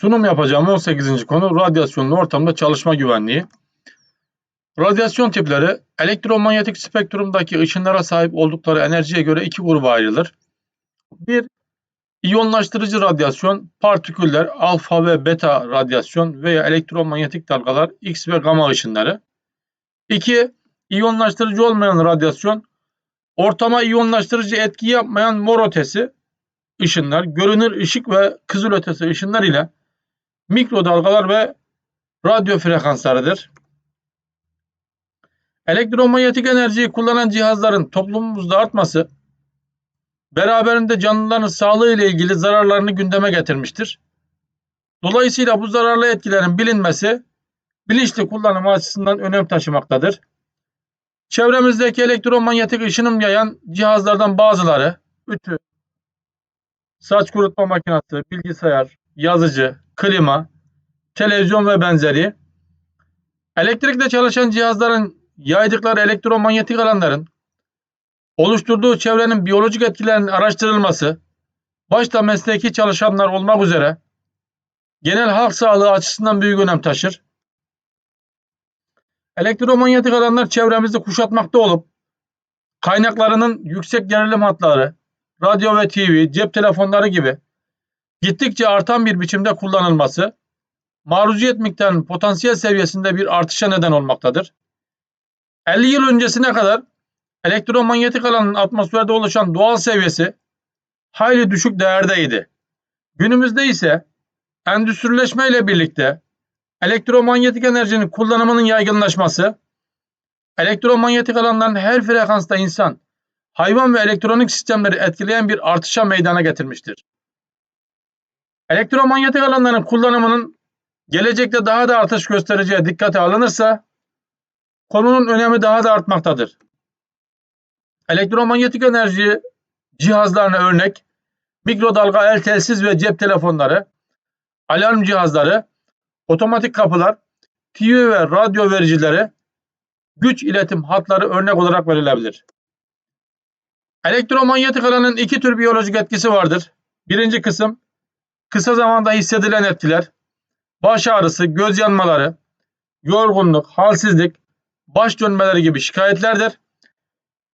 Sunum yapacağım 18. konu radyasyonlu ortamda çalışma güvenliği. Radyasyon tipleri elektromanyetik spektrumdaki ışınlara sahip oldukları enerjiye göre iki gruba ayrılır. 1. İyonlaştırıcı radyasyon, partiküller, alfa ve beta radyasyon veya elektromanyetik dalgalar, X ve gamma ışınları. 2. İyonlaştırıcı olmayan radyasyon, ortama iyonlaştırıcı etki yapmayan mor ötesi ışınlar, görünür ışık ve kızılötesi ışınlar ile mikrodalgalar ve radyo frekanslarıdır. Elektromanyetik enerjiyi kullanan cihazların toplumumuzda artması, beraberinde canlıların sağlığı ile ilgili zararlarını gündeme getirmiştir. Dolayısıyla bu zararlı etkilerin bilinmesi, bilinçli kullanım açısından önem taşımaktadır. Çevremizdeki elektromanyetik ışınım yayan cihazlardan bazıları, ütü, saç kurutma makinesi, bilgisayar, yazıcı, klima, televizyon ve benzeri. Elektrikle çalışan cihazların yaydıkları elektromanyetik alanların oluşturduğu çevrenin biyolojik etkilerinin araştırılması, başta mesleki çalışanlar olmak üzere genel halk sağlığı açısından büyük önem taşır. Elektromanyetik alanlar çevremizi kuşatmakta olup kaynaklarının yüksek gerilim hatları, radyo ve TV, cep telefonları gibi gittikçe artan bir biçimde kullanılması, maruziyet miktarının potansiyel seviyesinde bir artışa neden olmaktadır. 50 yıl öncesine kadar elektromanyetik alanın atmosferde oluşan doğal seviyesi hayli düşük değerdeydi. Günümüzde ise endüstrileşme ile birlikte elektromanyetik enerjinin kullanımının yaygınlaşması, elektromanyetik alanların her frekansta insan, hayvan ve elektronik sistemleri etkileyen bir artışa meydana getirmiştir. Elektromanyetik alanların kullanımının gelecekte daha da artış göstereceği dikkate alınırsa konunun önemi daha da artmaktadır. Elektromanyetik enerji cihazlarına örnek mikrodalga el telsiz ve cep telefonları, alarm cihazları, otomatik kapılar, TV ve radyo vericileri, güç iletim hatları örnek olarak verilebilir. Elektromanyetik alanın iki tür biyolojik etkisi vardır. Birinci kısım kısa zamanda hissedilen etkiler, baş ağrısı, göz yanmaları, yorgunluk, halsizlik, baş dönmeleri gibi şikayetlerdir.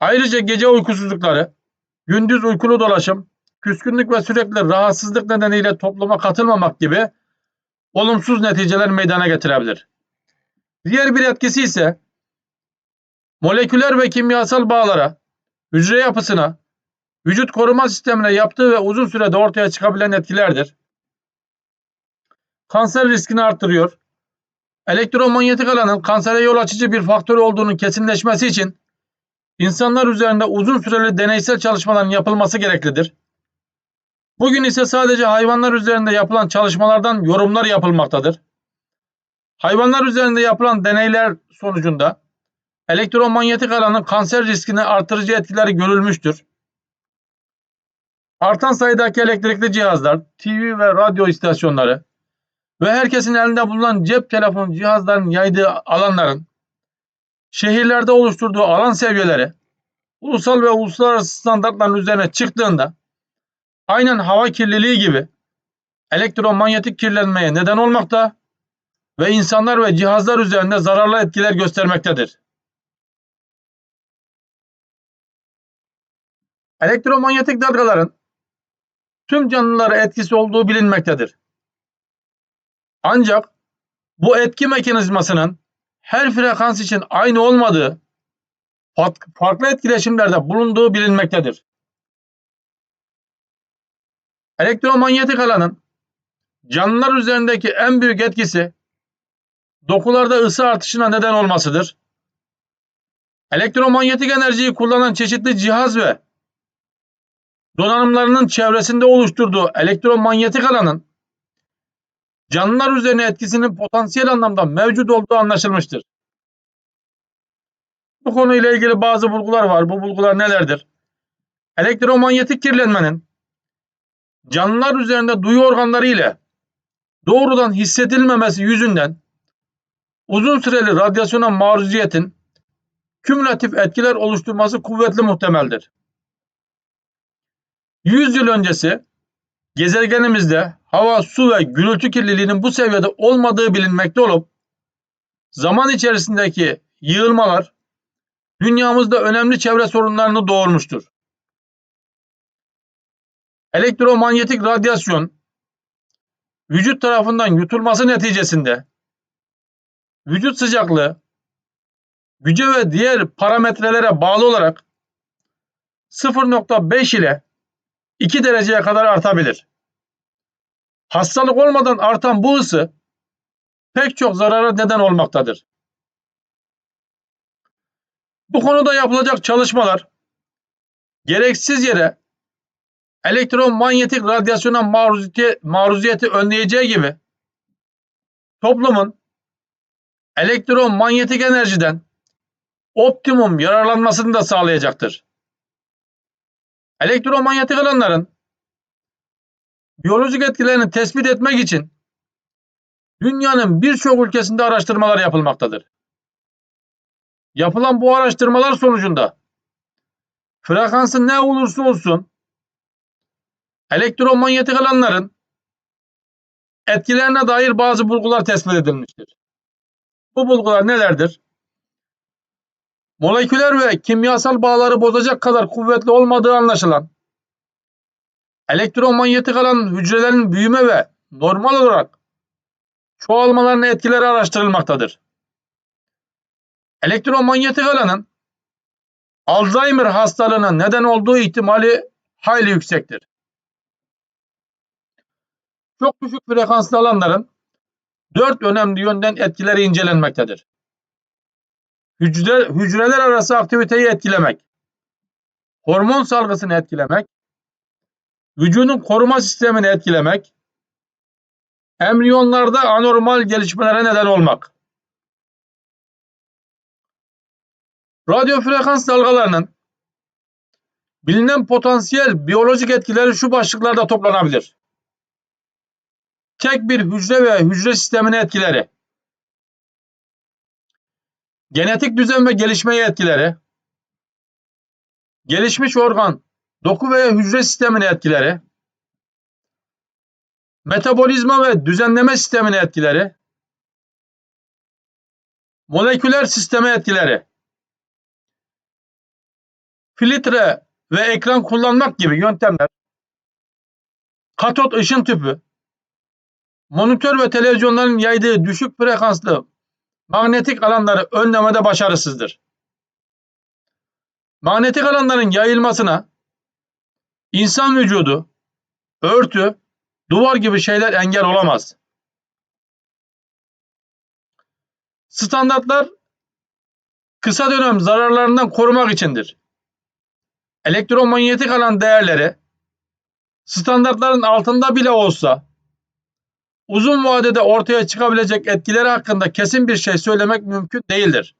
Ayrıca gece uykusuzlukları, gündüz uykulu dolaşım, küskünlük ve sürekli rahatsızlık nedeniyle topluma katılmamak gibi olumsuz neticeler meydana getirebilir. Diğer bir etkisi ise moleküler ve kimyasal bağlara, hücre yapısına, vücut koruma sistemine yaptığı ve uzun sürede ortaya çıkabilen etkilerdir. Kanser riskini artırıyor. Elektromanyetik alanın kansere yol açıcı bir faktör olduğunu kesinleşmesi için insanlar üzerinde uzun süreli deneysel çalışmaların yapılması gereklidir. Bugün ise sadece hayvanlar üzerinde yapılan çalışmalardan yorumlar yapılmaktadır. Hayvanlar üzerinde yapılan deneyler sonucunda elektromanyetik alanın kanser riskini artırıcı etkileri görülmüştür. Artan sayıdaki elektrikli cihazlar, TV ve radyo istasyonları ve herkesin elinde bulunan cep telefon cihazlarının yaydığı alanların şehirlerde oluşturduğu alan seviyeleri ulusal ve uluslararası standartların üzerine çıktığında aynen hava kirliliği gibi elektromanyetik kirlenmeye neden olmakta ve insanlar ve cihazlar üzerinde zararlı etkiler göstermektedir. Elektromanyetik dalgaların tüm canlılara etkisi olduğu bilinmektedir. Ancak bu etki mekanizmasının her frekans için aynı olmadığı, farklı etkileşimlerde bulunduğu bilinmektedir. Elektromanyetik alanın canlılar üzerindeki en büyük etkisi dokularda ısı artışına neden olmasıdır. Elektromanyetik enerjiyi kullanan çeşitli cihaz ve donanımlarının çevresinde oluşturduğu elektromanyetik alanın canlılar üzerine etkisinin potansiyel anlamda mevcut olduğu anlaşılmıştır. Bu konuyla ilgili bazı bulgular var. Bu bulgular nelerdir? Elektromanyetik kirlenmenin canlılar üzerinde duyu organları ile doğrudan hissedilmemesi yüzünden uzun süreli radyasyona maruziyetin kümülatif etkiler oluşturması kuvvetli muhtemeldir. 100 yıl öncesi gezegenimizde hava, su ve gürültü kirliliğinin bu seviyede olmadığı bilinmekte olup zaman içerisindeki yığılmalar dünyamızda önemli çevre sorunlarını doğurmuştur. Elektromanyetik radyasyon vücut tarafından yutulması neticesinde vücut sıcaklığı güce ve diğer parametrelere bağlı olarak 0.5 ile 2 dereceye kadar artabilir. Hastalık olmadan artan bu ısı pek çok zarara neden olmaktadır. Bu konuda yapılacak çalışmalar gereksiz yere elektromanyetik radyasyona maruziyeti, maruziyeti önleyeceği gibi toplumun elektromanyetik enerjiden optimum yararlanmasını da sağlayacaktır. Elektromanyetik alanların biyolojik etkilerini tespit etmek için dünyanın birçok ülkesinde araştırmalar yapılmaktadır. Yapılan bu araştırmalar sonucunda frekansı ne olursa olsun elektromanyetik alanların etkilerine dair bazı bulgular tespit edilmiştir. Bu bulgular nelerdir? Moleküler ve kimyasal bağları bozacak kadar kuvvetli olmadığı anlaşılan elektromanyetik alan hücrelerin büyüme ve normal olarak çoğalmalarının etkileri araştırılmaktadır. Elektromanyetik alanın Alzheimer hastalığına neden olduğu ihtimali hayli yüksektir. Çok düşük frekanslı alanların dört önemli yönden etkileri incelenmektedir. Hücre, hücreler arası aktiviteyi etkilemek, hormon salgısını etkilemek, vücudun koruma sistemini etkilemek, embriyonlarda anormal gelişmelere neden olmak. Radyo frekans dalgalarının bilinen potansiyel biyolojik etkileri şu başlıklarda toplanabilir. Tek bir hücre ve hücre sistemine etkileri, genetik düzen ve gelişmeye etkileri, gelişmiş organ, doku veya hücre sistemine etkileri, metabolizma ve düzenleme sistemine etkileri, moleküler sisteme etkileri, filtre ve ekran kullanmak gibi yöntemler, katot ışın tüpü, monitör ve televizyonların yaydığı düşük frekanslı manyetik alanları önlemede başarısızdır. Manyetik alanların yayılmasına insan vücudu, örtü, duvar gibi şeyler engel olamaz. Standartlar kısa dönem zararlarından korumak içindir. Elektromanyetik alan değerleri standartların altında bile olsa uzun vadede ortaya çıkabilecek etkileri hakkında kesin bir şey söylemek mümkün değildir.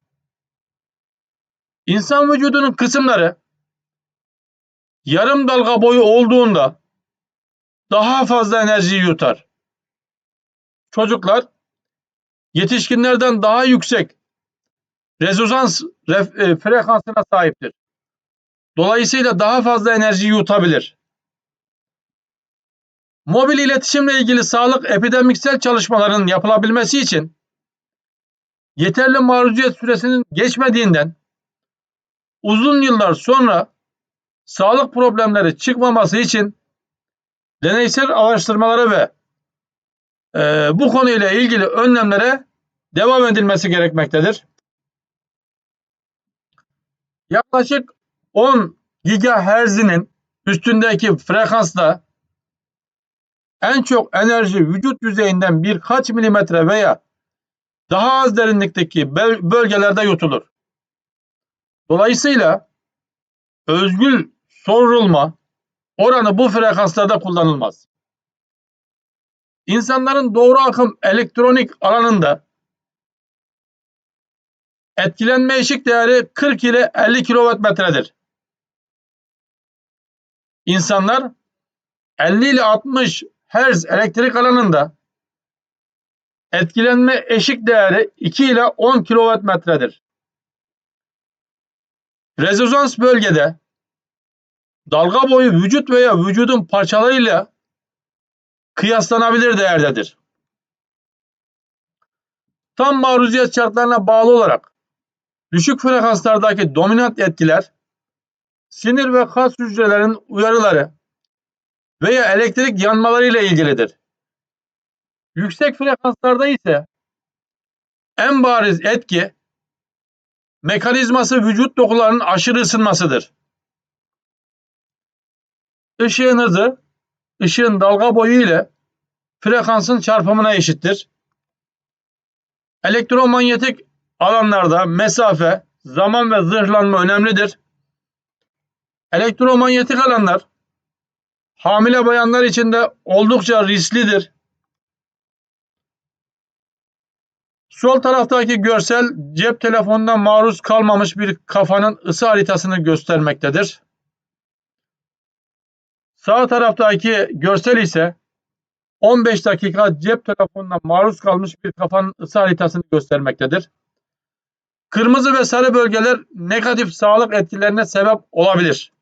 İnsan vücudunun kısımları yarım dalga boyu olduğunda daha fazla enerjiyi yutar. Çocuklar yetişkinlerden daha yüksek rezonans e, frekansına sahiptir. Dolayısıyla daha fazla enerji yutabilir. Mobil iletişimle ilgili sağlık epidemiksel çalışmaların yapılabilmesi için yeterli maruziyet süresinin geçmediğinden uzun yıllar sonra sağlık problemleri çıkmaması için deneysel araştırmalara ve e, bu konuyla ilgili önlemlere devam edilmesi gerekmektedir. Yaklaşık 10 GHz'inin üstündeki frekansla en çok enerji vücut yüzeyinden birkaç milimetre veya daha az derinlikteki bölgelerde yutulur. Dolayısıyla özgül sorulma oranı bu frekanslarda kullanılmaz. İnsanların doğru akım elektronik alanında etkilenme eşik değeri 40 ile 50 kilometredir. İnsanlar 50 ile 60 Hz elektrik alanında etkilenme eşik değeri 2 ile 10 kilometredir. Rezonans bölgede dalga boyu vücut veya vücudun parçalarıyla kıyaslanabilir değerdedir. Tam maruziyet şartlarına bağlı olarak düşük frekanslardaki dominant etkiler sinir ve kas hücrelerin uyarıları veya elektrik yanmaları ile ilgilidir. Yüksek frekanslarda ise en bariz etki mekanizması vücut dokularının aşırı ısınmasıdır. Işığın hızı, ışığın dalga boyu ile frekansın çarpımına eşittir. Elektromanyetik alanlarda mesafe, zaman ve zırhlanma önemlidir. Elektromanyetik alanlar hamile bayanlar için de oldukça risklidir. Sol taraftaki görsel cep telefonuna maruz kalmamış bir kafanın ısı haritasını göstermektedir. Sağ taraftaki görsel ise 15 dakika cep telefonuna maruz kalmış bir kafanın ısı haritasını göstermektedir. Kırmızı ve sarı bölgeler negatif sağlık etkilerine sebep olabilir.